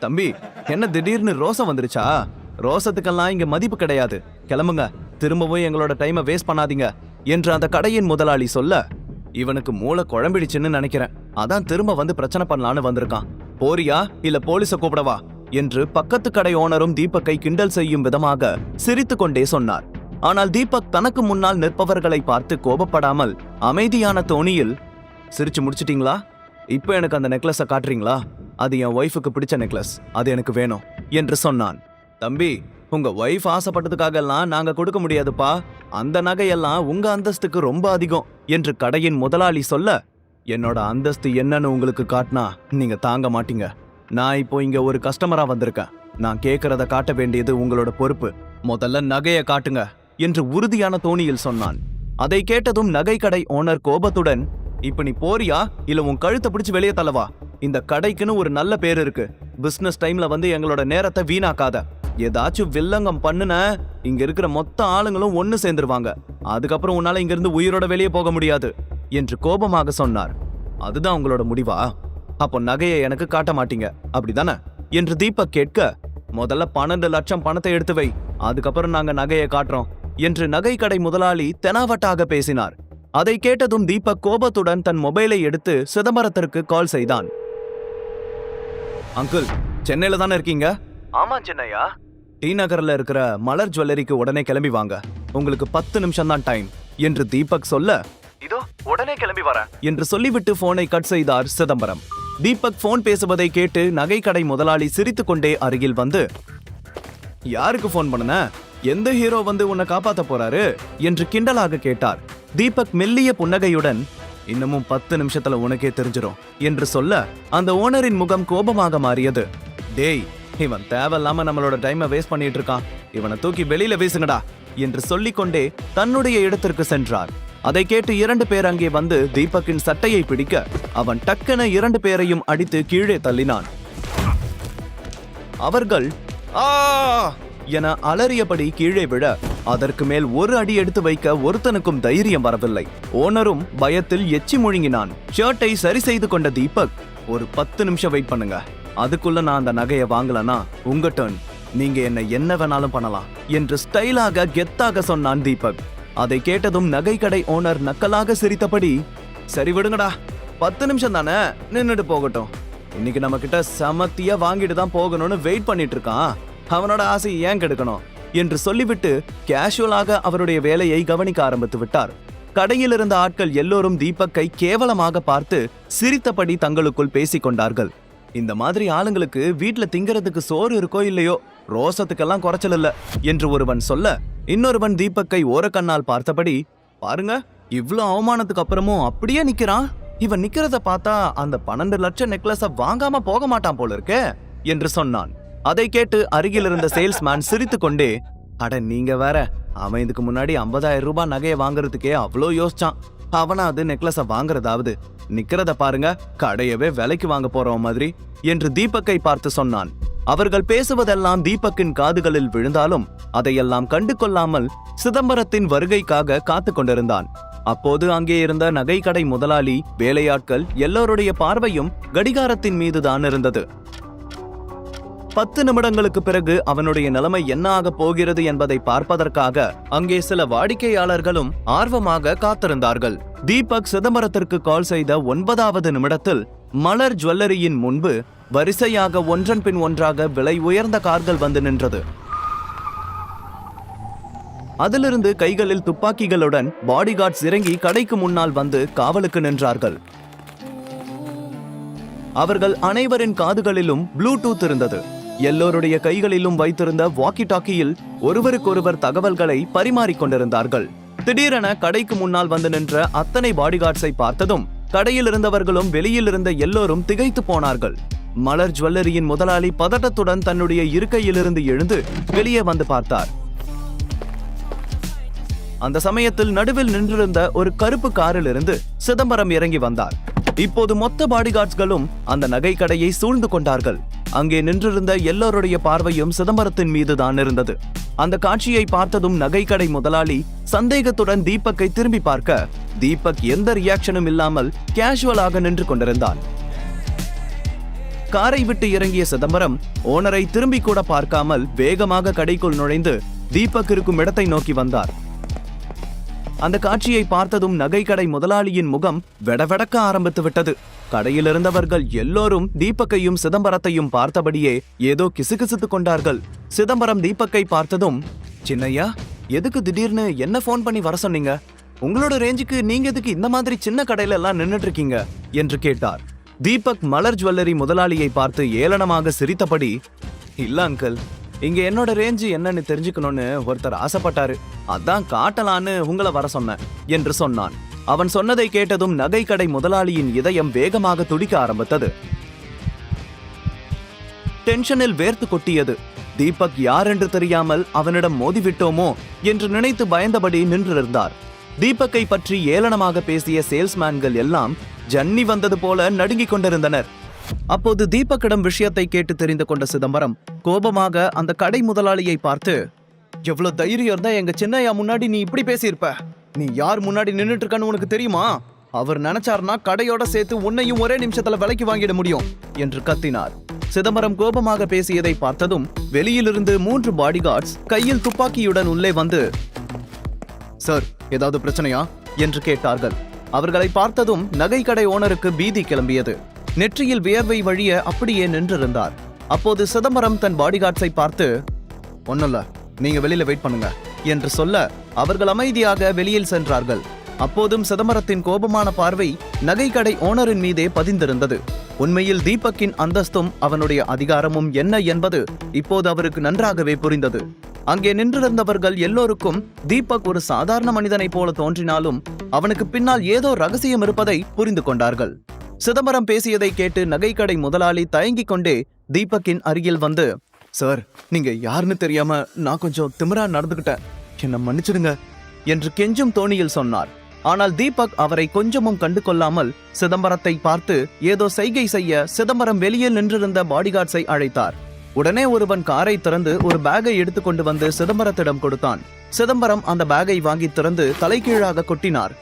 தம்பி என்ன திடீர்னு ரோசம் வந்துருச்சா? ரோசத்துக்கெல்லாம் இங்க மதிப்பு கிடையாது. கிளம்புங்க. திரும்பவும் எங்களோட டைமை வேஸ்ட் பண்ணாதீங்க என்று அந்த கடையின் முதலாளி சொல்ல இவனுக்கு மூளை குழம்பிடுச்சுன்னு நினைக்கிறேன். அதான் திரும்ப வந்து பிரச்சனை பண்ணலான்னு வந்திருக்கான். போறியா? இல்ல போலீஸ கூப்பிடவா என்று பக்கத்து கடை ஓனரும் தீபக்கை கிண்டல் செய்யும் விதமாக சிரித்து கொண்டே சொன்னார். ஆனால் தீபக் தனக்கு முன்னால் நிற்பவர்களை பார்த்து கோபப்படாமல் அமைதியான தோணியில் சிரிச்சு முடிச்சிட்டீங்களா? இப்போ எனக்கு அந்த நெக்லஸை காட்டுறீங்களா? அது என் ஒய்ஃபுக்கு பிடிச்ச நெக்லஸ் அது எனக்கு வேணும் என்று சொன்னான். தம்பி உங்க ஒய்ஃப் ஆசைப்பட்டதுக்காக எல்லாம் நாங்க கொடுக்க முடியாதுப்பா. அந்த நகையெல்லாம் உங்க அந்தஸ்துக்கு ரொம்ப அதிகம் என்று கடையின் முதலாளி சொல்ல என்னோட அந்தஸ்து என்னன்னு உங்களுக்கு காட்டினா நீங்க தாங்க மாட்டீங்க. நான் இப்போ இங்க ஒரு கஸ்டமரா வந்திருக்கேன். நான் கேட்கறத காட்ட வேண்டியது உங்களோட பொறுப்பு. முதல்ல நகையை காட்டுங்க என்று உறுதியான தோணியில் சொன்னான். அதை கேட்டதும் நகை கடை ஓனர் கோபத்துடன் இப்ப நீ போறியா? இல்ல உன் கழுத்தை பிடிச்சு வெளியே தள்ளவா? இந்த கடைக்குன்னு ஒரு நல்ல பேர் இருக்கு. பிஸ்னஸ் டைம்ல வந்து எங்களோட நேரத்தை வீணாக்காத. ஏதாச்சும் வில்லங்கம் பண்ணுன இங்க இருக்கிற மொத்த ஆளுங்களும் ஒன்னு சேர்ந்துருவாங்க. அதுக்கப்புறம் உன்னால இங்கிருந்து உயிரோட வெளியே போக முடியாது என்று கோபமாக சொன்னார். அதுதான் உங்களோட முடிவா? அப்போ நகையை எனக்கு காட்ட மாட்டீங்க. அப்படிதானே? என்று தீபக் கேட்க முதல்ல பன்னெண்டு லட்சம் பணத்தை எடுத்து வை. அதுக்கப்புறம் நாங்க நகையை காட்டுறோம் என்று நகை கடை முதலாளி தெனாவட்டாக பேசினார். அதை கேட்டதும் தீபக் கோபத்துடன் தன் மொபைலை எடுத்து சிதம்பரத்திற்கு கால் செய்தான். அங்கிள் சென்னையில தானே இருக்கீங்க? ஆமா சென்னையா? டி நகர்ல இருக்கிற மலர் ஜுவல்லரிக்கு உடனே கிளம்பி வாங்க. உங்களுக்கு பத்து நிமிஷம் தான் டைம் என்று தீபக் சொல்ல இதோ உடனே கிளம்பி வரேன். என்று சொல்லிவிட்டு போனை கட் செய்தார் சிதம்பரம். தீபக் போன் பேசுவதை கேட்டு நகைக்கடை முதலாளி சிரித்துக்கொண்டே அருகில் வந்து யாருக்கு ஃபோன் பண்ணன? எந்த ஹீரோ வந்து உன்னை காப்பாத்த போறாரு? என்று கிண்டலாக கேட்டார். தீபக் மெல்லிய புன்னகையுடன் இன்னமும் பத்து நிமிஷத்துல உனக்கே தெரிஞ்சிடும் என்று சொல்ல அந்த ஓனரின் முகம் கோபமாக மாறியது. டேய் இவன் தேவையில்லாம நம்மளோட டைமை வேஸ்ட் பண்ணிட்டு இருக்கான். இவனை தூக்கி வெளியில வீசுங்கடா என்று சொல்லிக்கொண்டே தன்னுடைய இடத்திற்கு சென்றார். அதை கேட்டு இரண்டு பேர் அங்கே வந்து தீபக்கின் சட்டையை பிடிக்க அவன் டக்கென இரண்டு பேரையும் அடித்து கீழே தள்ளினான். அவர்கள் ஆ என அலறியபடி கீழே விழ அதற்கு மேல் ஒரு அடி எடுத்து வைக்க ஒருத்தனுக்கும் தைரியம் வரவில்லை. ஓனரும் பயத்தில் எச்சி முழுங்கினான். ஷர்ட்டை சரி செய்து கொண்ட தீபக் ஒரு பத்து நிமிஷம் வெயிட் பண்ணுங்க. அதுக்குள்ள நான் அந்த நகையை வாங்கலனா உங்க டர்ன் நீங்க என்ன என்ன வேணாலும் பண்ணலாம் என்று ஸ்டைலாக கெத்தாக சொன்னான் தீபக். அதை கேட்டதும் நகை கடை ஓனர் நக்கலாக சிரித்தபடி சரி விடுங்கடா. பத்து நிமிஷம் தானே? நின்றுட்டு போகட்டும். இன்னைக்கு நம்ம கிட்ட சமத்தியா வாங்கிட்டு தான் போகணும்னு வெயிட் பண்ணிட்டு இருக்கான். அவனோட ஆசை ஏன் கெடுக்கணும் என்று சொல்லிவிட்டு கேஷுவலாக அவருடைய வேலையை கவனிக்க ஆரம்பித்து விட்டார். கடையில் இருந்த ஆட்கள் எல்லோரும் தீபக்கை கேவலமாக பார்த்து சிரித்தபடி தங்களுக்குள் பேசிக் கொண்டார்கள். இந்த மாதிரி ஆளுங்களுக்கு வீட்டுல திங்கிறதுக்கு சோறு இருக்கோ இல்லையோ ரோசத்துக்கெல்லாம் குறைச்சல் இல்ல என்று ஒருவன் சொல்ல இன்னொருவன் தீபக்கை ஓரக்கண்ணால் பார்த்தபடி பாருங்க இவ்வளோ அவமானத்துக்கு அப்புறமும் அப்படியே நிக்கிறான். இவன் நிக்கிறத பார்த்தா அந்த பன்னெண்டு லட்சம் நெக்லஸ வாங்காம போக மாட்டான் போல இருக்கே என்று சொன்னான். அதை கேட்டு அருகில் இருந்த சேல்ஸ்மேன் சிரித்து கொண்டே அட நீங்க வேற அவன் இதுக்கு முன்னாடி 50000 ரூபாய் நகையை வாங்குறதுக்கே அவ்வளோ யோசிச்சான். அவனாவது நெக்லஸ வாங்குறதாவது. நிக்கிறத பாருங்க கடையவே விலைக்கு வாங்க போறவன் மாதிரி என்று தீபக்கை பார்த்து சொன்னான். அவர்கள் பேசுவதெல்லாம் தீபக்கின் காதுகளில் விழுந்தாலும் அதையெல்லாம் கண்டு கொள்ளாமல் சிதம்பரத்தின் வருகைக்காக காத்து கொண்டிருந்தான். அப்போது அங்கே இருந்த நகைக்கடை முதலாளி வேலையாட்கள் எல்லோருடைய பார்வையும் கடிகாரத்தின் மீதுதான் இருந்தது. பத்து நிமிடங்களுக்கு பிறகு அவனுடைய நிலைமை என்ன ஆகப் போகிறது என்பதை பார்ப்பதற்காக அங்கே சில வாடிக்கையாளர்களும் ஆர்வமாக காத்திருந்தார்கள். தீபக் சிதம்பரத்திற்கு கால் செய்த ஒன்பதாவது நிமிடத்தில் மலர் ஜுவல்லரியின் முன்பு வரிசையாக ஒன்றன் பின் ஒன்றாக விலை உயர்ந்த கார்கள் வந்து நின்றது. அதிலிருந்து கைகளில் துப்பாக்கிகளுடன் பாடிகார்ட்ஸ் இறங்கி கடைக்கு முன்னால் வந்து காவலுக்கு நின்றார்கள். அவர்கள் அனைவரின் காதுகளிலும் ப்ளூடூத் இருந்தது. எல்லோருடைய கைகளிலும் வைத்திருந்த வாக்கி டாக்கியில் ஒருவருக்கொருவர் தகவல்களை பரிமாறிக்கொண்டிருந்தார்கள். திடீரென கடைக்கு முன்னால் வந்து நின்ற அத்தனை பாடிகார்ட்ஸை பார்த்ததும் கடையில் இருந்தவர்களும் வெளியில் இருந்த எல்லோரும் திகைத்து போனார்கள். மலர் ஜுவல்லரியின் முதலாளி பதட்டத்துடன் தன்னுடைய இருக்கையிலிருந்து எழுந்து வெளியே வந்து பார்த்தார். அந்த சமயத்தில் நடுவில் நின்றிருந்த ஒரு கருப்பு காரிலிருந்து சிதம்பரம் இறங்கி வந்தார். இப்போது மொத்த பாடிகார்ட்ஸ்களும் அந்த நகை கடையை சூழ்ந்து கொண்டார்கள். அங்கே நின்றிருந்த எல்லோருடைய பார்வையும் சிதம்பரத்தின் மீது தான் இருந்தது. அந்த காட்சியை பார்த்ததும் நகைக்கடை முதலாளி சந்தேகத்துடன் தீபக்கை திரும்பி பார்க்க தீபக் எந்த ரியாக்ஷனும் இல்லாமல் கேஷுவலாக நின்று கொண்டிருந்தான். காரை விட்டு இறங்கிய சிதம்பரம் ஓனரை திரும்பி கூட பார்க்காமல் வேகமாக கடைக்குள் நுழைந்து தீபக் இருக்கும் இடத்தை நோக்கி வந்தார். அந்த காட்சியை பார்த்ததும் நகைக்கடை முதலாளியின் முகம் வெடவெடக்க ஆரம்பித்து விட்டது. கடையில் இருந்தவர்கள் எல்லோரும் தீபக்கையும் சிதம்பரத்தையும் பார்த்தபடியே ஏதோ கிசுகிசுத்துக் கொண்டார்கள். சிதம்பரம் தீபக்கை பார்த்ததும் சின்னையா எதுக்கு திடீர்னு என்ன ஃபோன் பண்ணி வர சொன்னீங்க? உங்களோட ரேஞ்சுக்கு நீங்க எதுக்கு இந்த மாதிரி சின்ன கடையில எல்லாம் நின்றுட்டு இருக்கீங்க என்று கேட்டார். தீபக் மலர் ஜுவல்லரி முதலாளியை பார்த்து ஏளனமாக சிரித்தபடி இல்ல அங்கிள் இங்க என்னோட ரேஞ்சு என்னன்னு தெரிஞ்சுக்கணும்னு ஒருத்தர் ஆசைப்பட்டாரு. அதான் காட்டலான்னு உங்களை வர சொன்னேன் என்று சொன்னான். அவன் சொன்னதை கேட்டதும் நகைக்கடை முதலாளியின் இதயம் வேகமாக துடிக்க ஆரம்பித்தது. டென்ஷனில் வேர்த்து கொட்டியது. தீபக் யார் என்று தெரியாமல் அவனிடம் மோதிவிட்டோமோ என்று நினைத்து பயந்தபடி நின்றிருந்தார் தீபக்கை பற்றி ஏளனமாக பேசிய சேல்ஸ்மேன்கள் எல்லாம் ஜன்னி வந்தது போல நடுங்கிக் கொண்டிருந்தனர். அப்போது தீபக்கிடம் விஷயத்தை கேட்டு தெரிந்து கொண்ட சிதம்பரம் கோபமாக அந்த கடை முதலாளியை பார்த்து எவ்வளவு தைரியம் இருந்தா எங்க சின்னையா முன்னாடி நீ இப்படி பேசியிருப்ப? நீ யார் முன்னாடி நின்னுட்டு இருக்கன்னு உனக்கு தெரியுமா? அவர் நினைச்சார்னா கடையோட சேர்த்து உன்னையும் ஒரே நிமிஷத்துல விலைக்கு வாங்கிட முடியும் என்று கத்தினார். சிதம்பரம் கோபமாக பேசியதை பார்த்ததும் வெளியிலிருந்து மூன்று பாடிகார்ட்ஸ் கையில் துப்பாக்கியுடன் உள்ளே வந்து சார் ஏதாவது பிரச்சனையா? என்று கேட்டார்கள். அவர்களை பார்த்ததும் நகைக்கடை ஓனருக்கு பீதி கிளம்பியது. நெற்றியில் வியர்வை வழிய அப்படியே நின்றிருந்தார். அப்போது சிதம்பரம் தன் பாடிகார்ட்ஸை பார்த்து ஒண்ணுல்ல நீங்க வெளியில வெயிட் பண்ணுங்க என்று சொல்ல அவர்கள் அமைதியாக வெளியில் சென்றார்கள். அப்போதும் சிதம்பரத்தின் கோபமான பார்வை நகைக்கடை ஓனரின் மீதே பதிந்திருந்தது. உண்மையில் தீபக்கின் அந்தஸ்தும் அவனுடைய அதிகாரமும் என்ன என்பது இப்போது அவருக்கு நன்றாகவே புரிந்தது. அங்கே நின்றிருந்தவர்கள் எல்லோருக்கும் தீபக் ஒரு சாதாரண மனிதனைப் போல தோன்றினாலும் அவனுக்கு பின்னால் ஏதோ ரகசியம் இருப்பதை புரிந்து கொண்டார்கள். சிதம்பரம் பேசியதை கேட்டு நகைக்கடை முதலாளி தயங்கிக் கொண்டே தீபக்கின் அருகில் வந்து சார் நீங்க யாருன்னு தெரியாம நான் கொஞ்சம் திமிரா நடந்துகிட்டேன் என்ன மன்னிச்சிடுங்க என்று கெஞ்சும் தோணியில் சொன்னார். ஆனால் தீபக் அவரை கொஞ்சமும் கண்டு கொள்ளாமல் சிதம்பரத்தை பார்த்து ஏதோ செய்கை செய்ய சிதம்பரம் வெளியே நின்றிருந்த பாடிகார்ட்ஸை அழைத்தார். உடனே ஒருவன் காரை திறந்து ஒரு பேக்கை எடுத்துக்கொண்டு வந்து சிதம்பரத்திடம் கொடுத்தான். சிதம்பரம் அந்த பேகை வாங்கி திறந்து தலைகீழாக கொட்டினார்.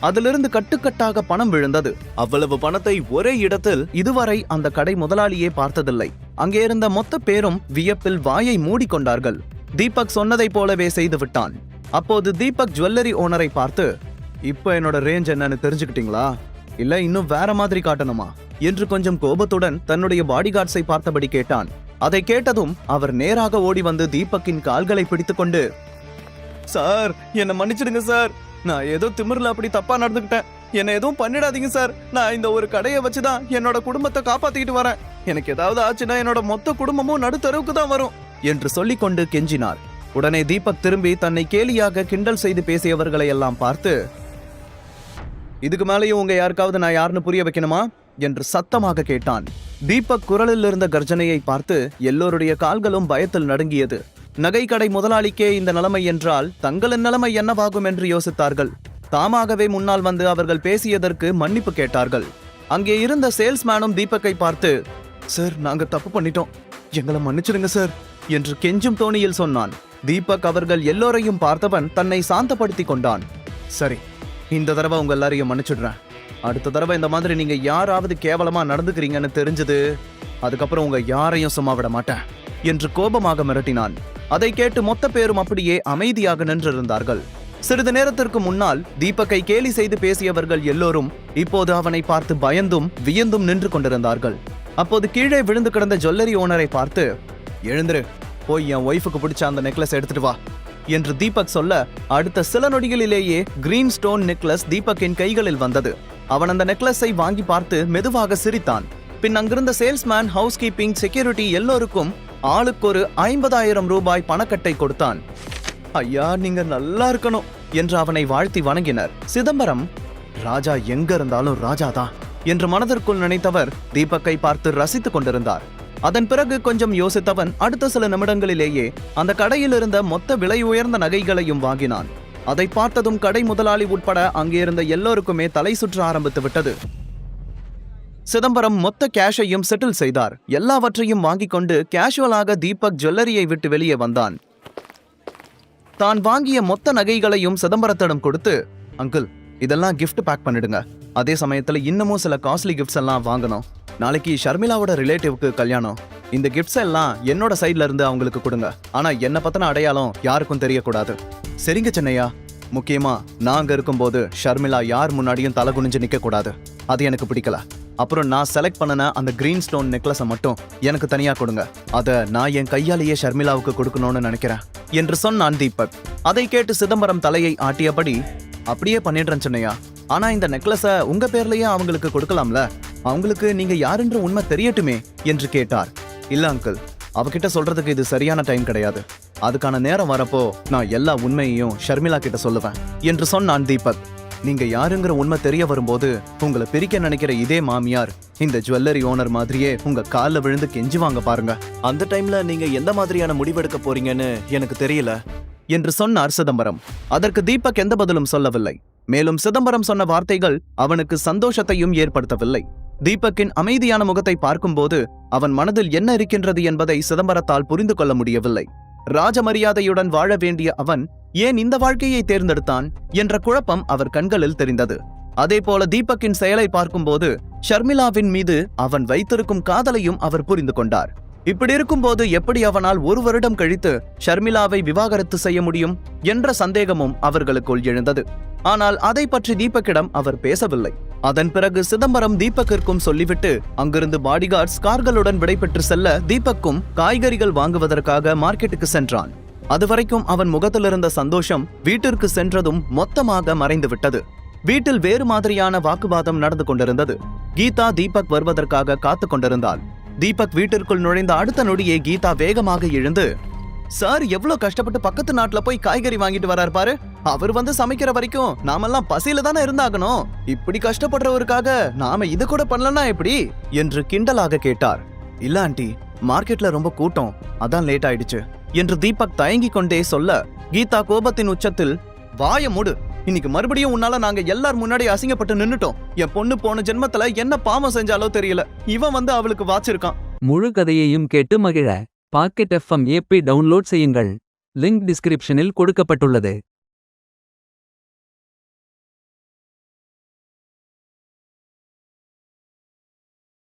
அதிலிருந்து கட்டுக்கட்டாக பணம் விழுந்தது. அவ்வளவு பணத்தை ஒரே இடத்தில் இதுவரை அந்த கடை முதலாளியே பார்த்ததில்லை. அங்கே இருந்த மொத்த பேரும் வியப்பில் வாயை மூடிக்கொண்டார்கள். தீபக் சொன்னதைப் போலவே செய்து விட்டான். அப்போது தீபக் ஜுவல்லரி ஓனரை பார்த்து இப்போ என்னோட ரேஞ்ச் என்னன்னு தெரிஞ்சுக்கிட்டீங்களா? இல்ல இன்னும் வேற மாதிரி காட்டணுமா? என்று கொஞ்சம் கோபத்துடன் தன்னுடைய பாடிகார்ட்ஸை பார்த்தபடி கேட்டான். அதை கேட்டதும் அவர் நேராக ஓடி வந்து தீபக்கின் கால்களை பிடித்துக்கொண்டு சார் என்னை மன்னிச்சிடுங்க சார். நான் ஏதோ திமிரில் அப்படி தப்பா நடந்துக்கிட்டேன். என்னை எதுவும் பண்ணிடாதீங்க சார். நான் இந்த ஒரு கடையை வச்சு தான் என்னோட குடும்பத்தை காப்பாத்திக்கிட்டு வரேன். எனக்கு ஏதாவது ஆச்சுன்னா என்னோட மொத்த குடும்பமும் நடுத்தருவுக்கு தான் வரும். என்று சொல்லிக்கொண்டு கெஞ்சினார். உடனே தீபக் திரும்பி தன்னை கேலியாக கிண்டல் செய்து பேசியவர்களை எல்லாம் பார்த்து இதுக்கு மேலேயும் உங்க யாருக்காவது நான் யாருன்னு புரிய வைக்கணுமா? என்று சத்தமாக கேட்டான். தீபக் குரலில் இருந்த கர்ஜனையை பார்த்து எல்லோருடைய கால்களும் பயத்தில் நடுங்கியது. நகைக்கடை முதலாளிக்கே இந்த நிலைமை என்றால் தங்களின் நிலைமை என்னவாகும் என்று யோசித்தார்கள். தாமாகவே முன்னால் வந்து அவர்கள் பேசியதற்கு மன்னிப்பு கேட்டார்கள். அங்கே இருந்த சேல்ஸ்மேனும் தீபக்கை பார்த்து சார் நாங்க தப்பு பண்ணிட்டோம். எங்களை மன்னிச்சிடுங்க சார் என்று கெஞ்சும் தோணியில் சொன்னான். தீபக் அவர்கள் எல்லோரையும் பார்த்தவன் தன்னை சாந்தப்படுத்தி கொண்டான். சரி இந்த தடவை உங்க எல்லாரையும் மன்னிச்சிடுறேன். அடுத்த தடவை இந்த மாதிரி நீங்க யாராவது கேவலமா நடந்துக்கிறீங்கன்னு தெரிஞ்சது அதுக்கப்புறம் உங்க யாரையும் சும்மா விட மாட்டேன். என்று கோபமாக மிரட்டினான். அதை கேட்டு மொத்த பேரும் அப்படியே அமைதியாக நின்றிருந்தார்கள். சிறிது நேரத்திற்கு முன்னால் தீபக்கை கேலி செய்து பேசியவர்கள் எல்லோரும் இப்போது அவனை பார்த்து பயந்தும் வியந்தும் நின்று கொண்டிருந்தார்கள். அப்போது கீழே விழுந்து கிடந்த ஜுவல்லரி ஓனரை பார்த்து எழுந்துரு போய் என் ஒய்ஃபுக்கு பிடிச்ச அந்த நெக்லஸ் எடுத்துட்டு வா என்று தீபக் சொல்ல அடுத்த சில நொடிகளிலேயே கிரீன் ஸ்டோன் நெக்லஸ் தீபக்கின் கைகளில் வந்தது. அவன் அந்த நெக்லஸை வாங்கி பார்த்து மெதுவாக சிரித்தான். பின் அங்கிருந்த சேல்ஸ்மேன் ஹவுஸ் கீப்பிங் செக்யூரிட்டி எல்லோருக்கும் ஆளுக்கு ஒரு ஐம்பதாயிரம் ரூபாய் பணக்கட்டை கொடுத்தான். ஐயா நீங்க நல்லா இருக்கணும் என்று அவனை வாழ்த்தி வணங்கினர். சிதம்பரம் ராஜா எங்க இருந்தாலும் ராஜாதான் என்று மனதிற்குள் நினைத்தவர் தீபக்கை பார்த்து ரசித்துக் கொண்டிருந்தார். அதன் பிறகு கொஞ்சம் யோசித்தவன் அடுத்த சில நிமிடங்களிலேயே அந்த கடையில் இருந்த மொத்த விலை உயர்ந்த நகைகளையும் வாங்கினான். அதை பார்த்ததும் கடை முதலாளி உட்பட அங்கே இருந்த எல்லோருக்குமே தலை சுற்ற ஆரம்பித்து விட்டது. சிதம்பரம் மொத்த கேஷையும் செட்டில் செய்தார். எல்லாவற்றையும் வாங்கிக் கொண்டு கேஷுவலாக தீபக் ஜுவல்லரியை விட்டு வெளியே வந்தான். தான் வாங்கிய மொத்த நகைகளையும் சிதம்பரத்திடம் கொடுத்து அங்கிள் இதெல்லாம் கிஃப்ட் பேக் பண்ணிடுங்க. அதே சமயத்தில் இன்னமும் சில காஸ்ட்லி கிஃப்ட்ஸ் எல்லாம் வாங்கணும். நாளைக்கு ஷர்மிளாவோட ரிலேட்டிவ்க்கு கல்யாணம். இந்த கிஃப்ட்ஸ் எல்லாம் என்னோட சைட்ல இருந்து அவங்களுக்கு கொடுங்க. ஆனா என்ன பத்தின அடையாளம் யாருக்கும் தெரியக்கூடாது. சரிங்க சென்னையா. முக்கியமா நாங்க இருக்கும்போது ஷர்மிளா யார் முன்னாடியும் தலை குனிஞ்சு நிக்க கூடாது அது எனக்கு பிடிக்கல. அப்புறம் நான் செலக்ட் பண்ணன அந்த கிரீன் ஸ்டோன் நெக்லஸை மட்டும் எனக்கு தனியா கொடுங்க. அத நான் என் கையாலேயே ஷர்மிளாவுக்கு கொடுக்கணும்னு நினைக்கிறேன் என்று சொன்னான் தீபக். அதை கேட்டு சிதம்பரம் தலையை ஆட்டியபடி அப்படியே பண்ணிடுறேன் சொன்னையா. ஆனா இந்த நெக்லஸ உங்க பேர்லயே அவங்களுக்கு கொடுக்கலாம்ல? அவங்களுக்கு நீங்க யாருன்ற உண்மை தெரியட்டுமே என்று கேட்டார். இல்ல அங்கிள் அவகிட்ட சொல்றதுக்கு இது சரியான டைம் கிடையாது. அதுக்கான நேரம் வரப்போ நான் எல்லா உண்மையையும் ஷர்மிளா கிட்ட சொல்லுவேன் என்று சொன்னான் தீபக். நீங்க யாருங்கிற உண்மை தெரிய வரும்போது உங்களை பிரிக்க நினைக்கிற இதே மாமியார் இந்த ஜுவல்லரி ஓனர் மாதிரியே உங்க கால்ல விழுந்து கெஞ்சுவாங்க பாருங்க. அந்த டைம்ல நீங்க எந்த மாதிரியான முடிவெடுக்க போறீங்கன்னு எனக்கு தெரியல. என்று சொன்னார் சிதம்பரம். அதற்கு தீபக் எந்த பதிலும் சொல்லவில்லை. மேலும் சிதம்பரம் சொன்ன வார்த்தைகள் அவனுக்கு சந்தோஷத்தையும் ஏற்படுத்தவில்லை. தீபக்கின் அமைதியான முகத்தை பார்க்கும்போது அவன் மனதில் என்ன இருக்கின்றது என்பதை சிதம்பரத்தால் புரிந்து கொள்ள முடியவில்லை. ராஜமரியாதையுடன் வாழ வேண்டிய அவன் ஏன் இந்த வாழ்க்கையை தேர்ந்தெடுத்தான் என்ற குழப்பம் அவர் கண்களில் தெரிந்தது. அதேபோல தீபக்கின் செயலை பார்க்கும்போது ஷர்மிளாவின் மீது அவன் வைத்திருக்கும் காதலையும் அவர் புரிந்து கொண்டார். இப்படி இருக்கும்போது எப்படி அவனால் ஒரு வருடம் கழித்து ஷர்மிளாவை விவாகரத்து செய்ய முடியும் என்ற சந்தேகமும் அவர்களுக்குள் எழுந்தது. ஆனால் அதை பற்றி தீபக்கிடம் அவர் பேசவில்லை. அதன் பிறகு சிதம்பரம் தீபக்கிற்கும் சொல்லிவிட்டு அங்கிருந்து பாடிகார்ட்ஸ் கார்களுடன் விடைபெற்று செல்ல தீபக்கும் காய்கறிகள் வாங்குவதற்காக மார்க்கெட்டுக்கு சென்றான். அதுவரைக்கும் அவன் முகத்திலிருந்த சந்தோஷம் வீட்டிற்கு சென்றதும் மொத்தமாக மறைந்து விட்டது வீட்டில் வேறு மாதிரியான வாக்குவாதம் நடந்து கொண்டிருந்தது. கீதா தீபக் வருவதற்காக காத்து கொண்டிருந்தாள். தீபக் வீட்டிற்குள் நுழைந்த அடுத்த நொடியே கீதா வேகமாக எழுந்து சார் எவ்வளவு கஷ்டப்பட்டு பக்கத்து நாட்டுல போய் காய்கறி வாங்கிட்டு வரார் பாரு. அவர் வந்து சமைக்கிற வரைக்கும் நாமெல்லாம் பசியில தானே இருந்தாகணும். இப்படி கஷ்டப்படுறவருக்காக நாம இது கூட பண்ணலனா எப்படி? என்று கிண்டலாக கேட்டார். இல்ல ஆண்டி மார்க்கெட்ல ரொம்ப கூட்டம். அதான் லேட் ஆயிடுச்சு. என்று தீபக் தயங்கிக் கொண்டே சொல்ல கீதா கோபத்தின் உச்சத்தில் வாய மூடு. இன்னைக்கு மறுபடியும் உன்னால நாங்க எல்லார் முன்னாடி அசிங்கப்பட்டு நின்னுட்டோம். என் பொண்ணு போன ஜென்மத்துல என்ன பாவம் செஞ்சாலோ தெரியல. இவன் வந்து அவளுக்கு வாச்சிருக்கான். முழு கதையையும் கேட்டு மகிழ. பாக்கெட் எஃப்எம் ஏபி டவுன்லோட் செய்யுங்கள். லிங்க் டிஸ்கிரிப்ஷனில் கொடுக்கப்பட்டுள்ளது.